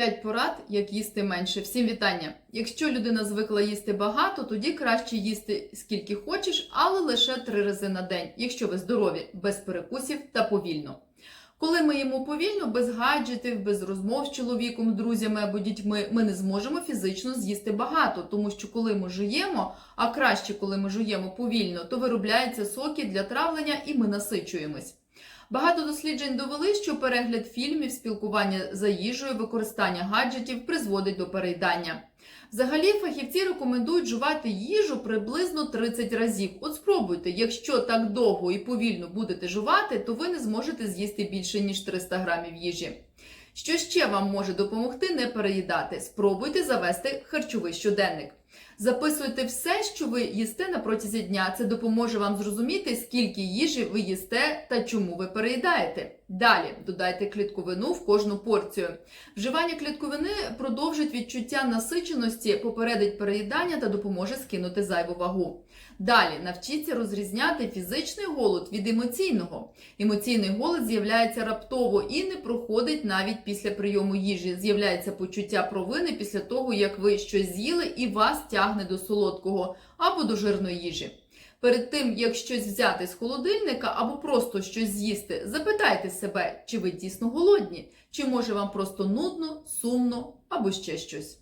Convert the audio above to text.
5 порад, як їсти менше. Всім вітання. Якщо людина звикла їсти багато, тоді краще їсти скільки хочеш, але лише 3 рази на день, якщо ви здорові, без перекусів та повільно. Коли ми їмо повільно, без гаджетів, без розмов з чоловіком, друзями або дітьми, ми не зможемо фізично з'їсти багато, тому що коли ми жуємо, а краще, коли ми жуємо повільно, то виробляються соки для травлення і ми насичуємось. Багато досліджень довели, що перегляд фільмів, спілкування за їжею, використання гаджетів призводить до переїдання. Взагалі, фахівці рекомендують жувати їжу приблизно 30 разів. От спробуйте, якщо так довго і повільно будете жувати, то ви не зможете з'їсти більше ніж 300 грамів їжі. Що ще вам може допомогти не переїдати? Спробуйте завести харчовий щоденник. Записуйте все, що ви їсте на протязі дня. Це допоможе вам зрозуміти, скільки їжі ви їсте та чому ви переїдаєте. Далі додайте клітковину в кожну порцію. Вживання клітковини продовжить відчуття насиченості, попередить переїдання та допоможе скинути зайву вагу. Далі навчіться розрізняти фізичний голод від емоційного. Емоційний голод з'являється раптово і не проходить навіть після прийому їжі. З'являється почуття провини після того, як ви щось з'їли і вас тягне до солодкого або до жирної їжі. Перед тим, як щось взяти з холодильника або просто щось з'їсти, запитайте себе, чи ви дійсно голодні, чи може вам просто нудно, сумно або ще щось.